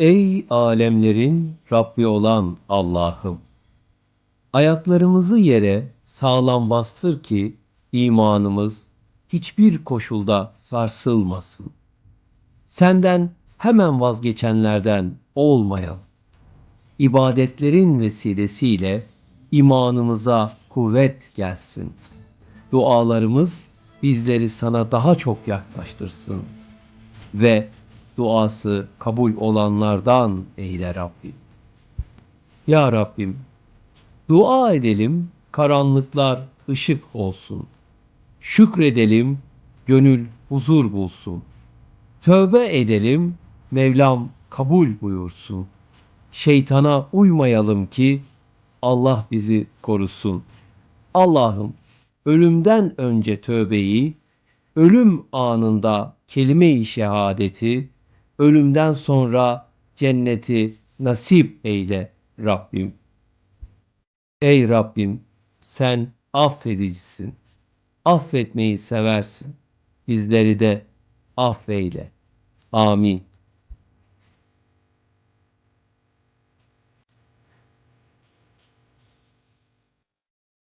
Ey alemlerin Rabbi olan Allah'ım! Ayaklarımızı yere sağlam bastır ki imanımız hiçbir koşulda sarsılmasın. Senden hemen vazgeçenlerden olmayalım. İbadetlerin vesilesiyle imanımıza kuvvet gelsin. Dualarımız bizleri sana daha çok yaklaştırsın ve duası kabul olanlardan eyle Rabbim. Ya Rabbim, dua edelim, karanlıklar ışık olsun. Şükredelim, gönül huzur bulsun. Tövbe edelim, Mevlam kabul buyursun. Şeytana uymayalım ki Allah bizi korusun. Allah'ım ölümden önce tövbeyi, ölüm anında kelime-i şehadeti, ölümden sonra cenneti nasip eyle Rabbim. Ey Rabbim sen affedicisin. Affetmeyi seversin. Bizleri de affeyle. Amin.